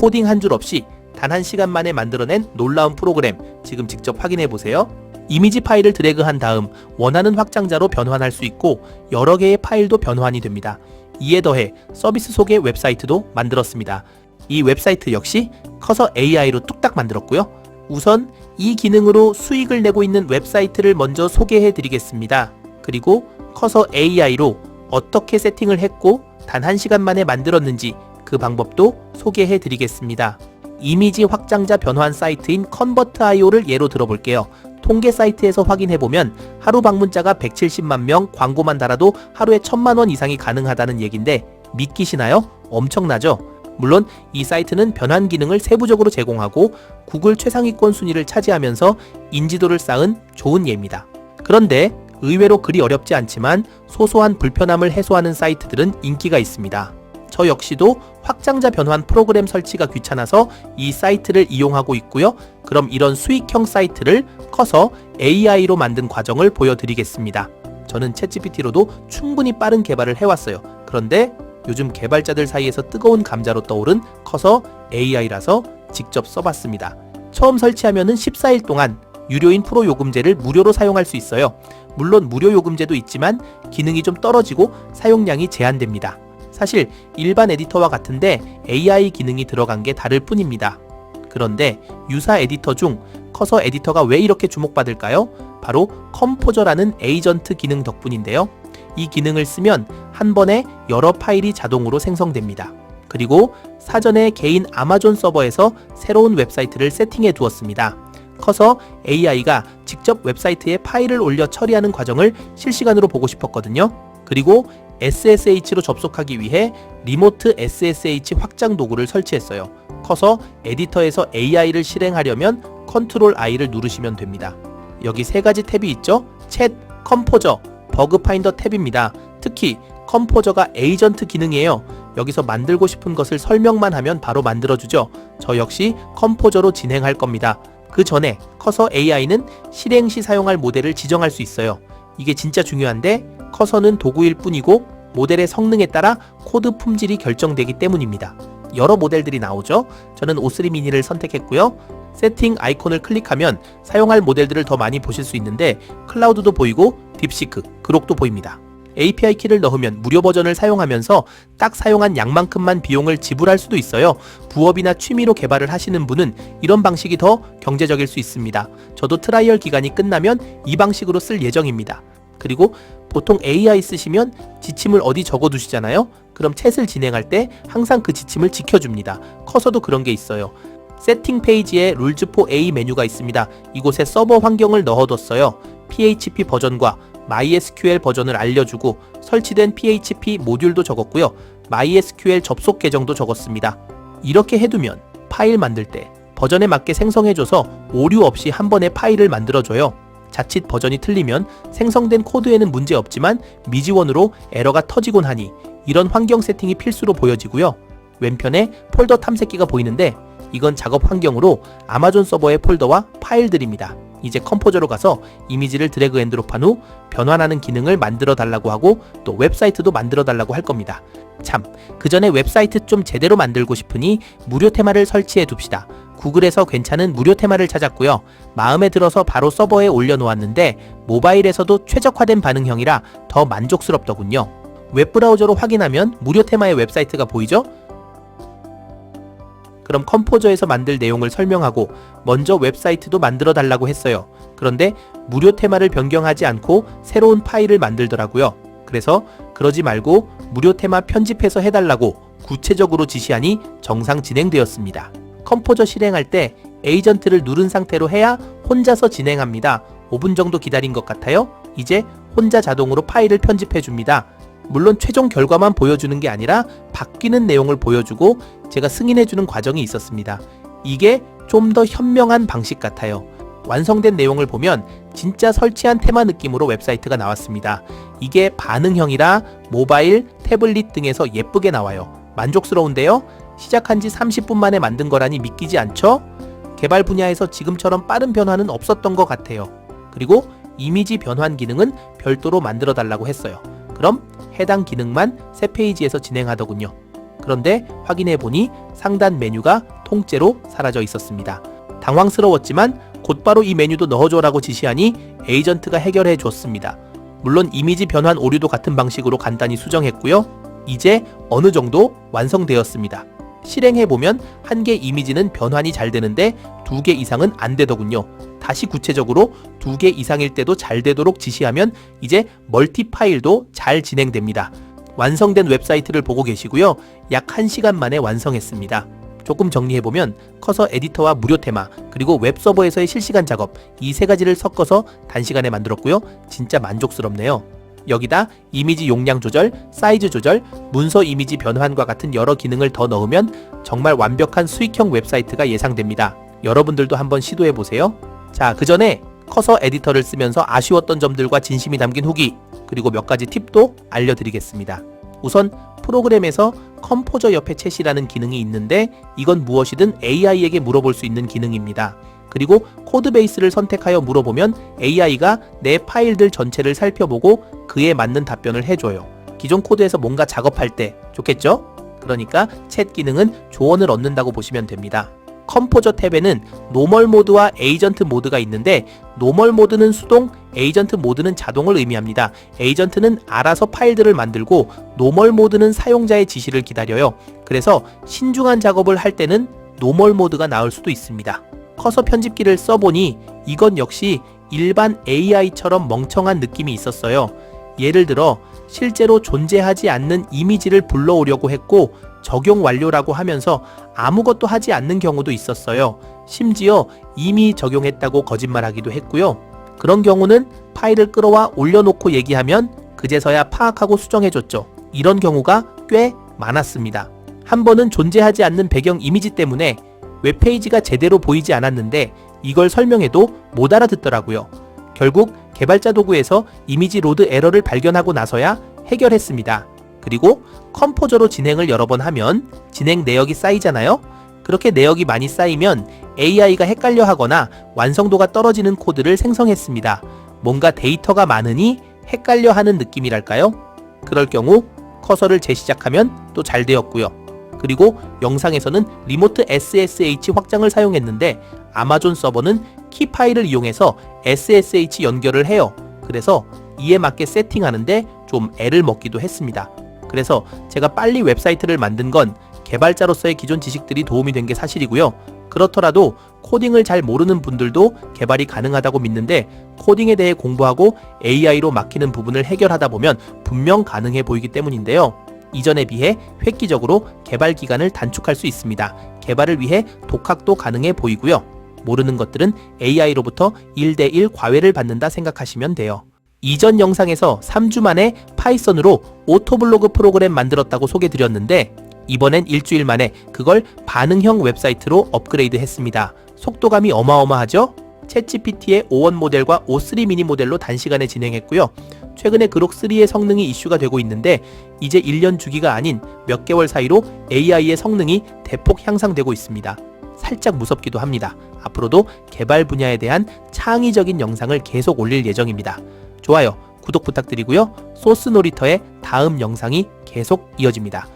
코딩 한 줄 없이 단 한 시간 만에 만들어낸 놀라운 프로그램 지금 직접 확인해 보세요. 이미지 파일을 드래그한 다음 원하는 확장자로 변환할 수 있고 여러 개의 파일도 변환이 됩니다. 이에 더해 서비스 소개 웹사이트도 만들었습니다. 이 웹사이트 역시 커서 AI로 뚝딱 만들었고요. 우선 이 기능으로 수익을 내고 있는 웹사이트를 먼저 소개해 드리겠습니다. 그리고 커서 AI로 어떻게 세팅을 했고 단 1시간 만에 만들었는지 그 방법도 소개해 드리겠습니다. 이미지 확장자 변환 사이트인 컨버트IO를 예로 들어볼게요. 통계 사이트에서 확인해 보면 하루 방문자가 170만 명, 광고만 달아도 하루에 1000만 원 이상이 가능하다는 얘긴데 믿기시나요? 엄청나죠? 물론 이 사이트는 변환 기능을 세부적으로 제공하고 구글 최상위권 순위를 차지하면서 인지도를 쌓은 좋은 예입니다. 그런데 의외로 그리 어렵지 않지만 소소한 불편함을 해소하는 사이트들은 인기가 있습니다. 저 역시도 확장자 변환 프로그램 설치가 귀찮아서 이 사이트를 이용하고 있고요. 그럼 이런 수익형 사이트를 커서 AI로 만든 과정을 보여드리겠습니다. 저는 챗GPT로도 충분히 빠른 개발을 해왔어요. 그런데 요즘 개발자들 사이에서 뜨거운 감자로 떠오른 커서 AI라서 직접 써봤습니다. 처음 설치하면은 14일 동안 유료인 프로 요금제를 무료로 사용할 수 있어요. 물론 무료 요금제도 있지만 기능이 좀 떨어지고 사용량이 제한됩니다. 사실 일반 에디터와 같은데 AI 기능이 들어간 게 다를 뿐입니다. 그런데 유사 에디터 중 커서 에디터가 왜 이렇게 주목받을까요? 바로 컴포저라는 에이전트 기능 덕분인데요. 이 기능을 쓰면 한 번에 여러 파일이 자동으로 생성됩니다. 그리고 사전에 개인 아마존 서버에서 새로운 웹사이트를 세팅해 두었습니다. 커서 AI가 직접 웹사이트에 파일을 올려 처리하는 과정을 실시간으로 보고 싶었거든요. 그리고 SSH로 접속하기 위해 리모트 SSH 확장 도구를 설치했어요. 커서 에디터에서 AI를 실행하려면 컨트롤 I를 누르시면 됩니다. 여기 세 가지 탭이 있죠? 챗, 컴포저, 버그 파인더 탭입니다. 특히 컴포저가 에이전트 기능이에요. 여기서 만들고 싶은 것을 설명만 하면 바로 만들어주죠. 저 역시 컴포저로 진행할 겁니다. 그 전에 커서 AI는 실행 시 사용할 모델을 지정할 수 있어요. 이게 진짜 중요한데 커서는 도구일 뿐이고 모델의 성능에 따라 코드 품질이 결정되기 때문입니다. 여러 모델들이 나오죠. 저는 O3 미니를 선택했고요. 세팅 아이콘을 클릭하면 사용할 모델들을 더 많이 보실 수 있는데 클라우드도 보이고 딥시크, 그록도 보입니다. API 키를 넣으면 무료 버전을 사용하면서 딱 사용한 양만큼만 비용을 지불할 수도 있어요. 부업이나 취미로 개발을 하시는 분은 이런 방식이 더 경제적일 수 있습니다. 저도 트라이얼 기간이 끝나면 이 방식으로 쓸 예정입니다. 그리고 보통 AI 쓰시면 지침을 어디 적어 두시잖아요. 그럼 챗을 진행할 때 항상 그 지침을 지켜줍니다. 커서도 그런 게 있어요. 세팅 페이지에 룰즈 포 A 메뉴가 있습니다. 이곳에 서버 환경을 넣어뒀어요. PHP 버전과 MySQL 버전을 알려주고 설치된 PHP 모듈도 적었고요. MySQL 접속 계정도 적었습니다. 이렇게 해두면 파일 만들 때 버전에 맞게 생성해줘서 오류 없이 한 번에 파일을 만들어줘요. 자칫 버전이 틀리면 생성된 코드에는 문제 없지만 미지원으로 에러가 터지곤 하니 이런 환경 세팅이 필수로 보여지고요. 왼편에 폴더 탐색기가 보이는데 이건 작업 환경으로 아마존 서버의 폴더와 파일들입니다. 이제 컴포저로 가서 이미지를 드래그 앤 드롭한 후 변환하는 기능을 만들어 달라고 하고 또 웹사이트도 만들어 달라고 할 겁니다. 참, 그 전에 웹사이트 좀 제대로 만들고 싶으니 무료 테마를 설치해 둡시다. 구글에서 괜찮은 무료 테마를 찾았고요. 마음에 들어서 바로 서버에 올려놓았는데 모바일에서도 최적화된 반응형이라 더 만족스럽더군요. 웹브라우저로 확인하면 무료 테마의 웹사이트가 보이죠? 그럼 컴포저에서 만들 내용을 설명하고 먼저 웹사이트도 만들어 달라고 했어요. 그런데 무료 테마를 변경하지 않고 새로운 파일을 만들더라고요. 그래서 그러지 말고 무료 테마 편집해서 해달라고 구체적으로 지시하니 정상 진행되었습니다. 컴포저 실행할 때 에이전트를 누른 상태로 해야 혼자서 진행합니다. 5분 정도 기다린 것 같아요. 이제 혼자 자동으로 파일을 편집해 줍니다. 물론 최종 결과만 보여주는 게 아니라 바뀌는 내용을 보여주고 제가 승인해 주는 과정이 있었습니다. 이게 좀 더 현명한 방식 같아요. 완성된 내용을 보면 진짜 설치한 테마 느낌으로 웹사이트가 나왔습니다. 이게 반응형이라 모바일, 태블릿 등에서 예쁘게 나와요. 만족스러운데요? 시작한 지 30분 만에 만든 거라니 믿기지 않죠? 개발 분야에서 지금처럼 빠른 변화는 없었던 것 같아요. 그리고 이미지 변환 기능은 별도로 만들어 달라고 했어요. 그럼 해당 기능만 새 페이지에서 진행하더군요. 그런데 확인해 보니 상단 메뉴가 통째로 사라져 있었습니다. 당황스러웠지만 곧바로 이 메뉴도 넣어줘라고 지시하니 에이전트가 해결해 줬습니다. 물론 이미지 변환 오류도 같은 방식으로 간단히 수정했고요. 이제 어느 정도 완성되었습니다. 실행해보면 한 개 이미지는 변환이 잘 되는데 두 개 이상은 안 되더군요. 다시 구체적으로 두 개 이상일 때도 잘 되도록 지시하면 이제 멀티 파일도 잘 진행됩니다. 완성된 웹사이트를 보고 계시고요. 약 1시간 만에 완성했습니다. 조금 정리해보면 커서 에디터와 무료 테마 그리고 웹서버에서의 실시간 작업 이 세 가지를 섞어서 단시간에 만들었고요. 진짜 만족스럽네요. 여기다 이미지 용량 조절, 사이즈 조절, 문서 이미지 변환과 같은 여러 기능을 더 넣으면 정말 완벽한 수익형 웹사이트가 예상됩니다. 여러분들도 한번 시도해 보세요. 자, 그 전에 커서 에디터를 쓰면서 아쉬웠던 점들과 진심이 담긴 후기, 그리고 몇 가지 팁도 알려드리겠습니다. 우선 프로그램에서 컴포저 옆에 챗이라는 기능이 있는데 이건 무엇이든 AI에게 물어볼 수 있는 기능입니다. 그리고 코드 베이스를 선택하여 물어보면 AI가 내 파일들 전체를 살펴보고 그에 맞는 답변을 해줘요. 기존 코드에서 뭔가 작업할 때 좋겠죠? 그러니까 챗 기능은 조언을 얻는다고 보시면 됩니다. 컴포저 탭에는 노멀 모드와 에이전트 모드가 있는데 노멀 모드는 수동, 에이전트 모드는 자동을 의미합니다. 에이전트는 알아서 파일들을 만들고 노멀 모드는 사용자의 지시를 기다려요. 그래서 신중한 작업을 할 때는 노멀 모드가 나올 수도 있습니다. 커서 편집기를 써보니 이건 역시 일반 AI처럼 멍청한 느낌이 있었어요. 예를 들어 실제로 존재하지 않는 이미지를 불러오려고 했고 적용 완료라고 하면서 아무것도 하지 않는 경우도 있었어요. 심지어 이미 적용했다고 거짓말하기도 했고요. 그런 경우는 파일을 끌어와 올려놓고 얘기하면 그제서야 파악하고 수정해줬죠. 이런 경우가 꽤 많았습니다. 한 번은 존재하지 않는 배경 이미지 때문에 웹페이지가 제대로 보이지 않았는데 이걸 설명해도 못 알아듣더라고요. 결국 개발자 도구에서 이미지 로드 에러를 발견하고 나서야 해결했습니다. 그리고 컴포저로 진행을 여러 번 하면 진행 내역이 쌓이잖아요. 그렇게 내역이 많이 쌓이면 AI가 헷갈려 하거나 완성도가 떨어지는 코드를 생성했습니다. 뭔가 데이터가 많으니 헷갈려 하는 느낌이랄까요? 그럴 경우 커서를 재시작하면 또 잘 되었고요. 그리고 영상에서는 리모트 SSH 확장을 사용했는데 아마존 서버는 키 파일을 이용해서 SSH 연결을 해요. 그래서 이에 맞게 세팅하는데 좀 애를 먹기도 했습니다. 그래서 제가 빨리 웹사이트를 만든 건 개발자로서의 기존 지식들이 도움이 된 게 사실이고요. 그렇더라도 코딩을 잘 모르는 분들도 개발이 가능하다고 믿는데 코딩에 대해 공부하고 AI로 막히는 부분을 해결하다 보면 분명 가능해 보이기 때문인데요. 이전에 비해 획기적으로 개발 기간을 단축할 수 있습니다. 개발을 위해 독학도 가능해 보이고요. 모르는 것들은 AI로부터 1대1 과외를 받는다 생각하시면 돼요. 이전 영상에서 3주 만에 파이썬으로 오토블로그 프로그램 만들었다고 소개드렸는데 이번엔 일주일 만에 그걸 반응형 웹사이트로 업그레이드 했습니다. 속도감이 어마어마하죠? 챗GPT의 O1 모델과 O3 미니 모델로 단시간에 진행했고요. 최근에 그록 3의 성능이 이슈가 되고 있는데 이제 1년 주기가 아닌 몇 개월 사이로 AI의 성능이 대폭 향상되고 있습니다. 살짝 무섭기도 합니다. 앞으로도 개발 분야에 대한 창의적인 영상을 계속 올릴 예정입니다. 좋아요, 구독 부탁드리고요. 소스 놀이터의 다음 영상이 계속 이어집니다.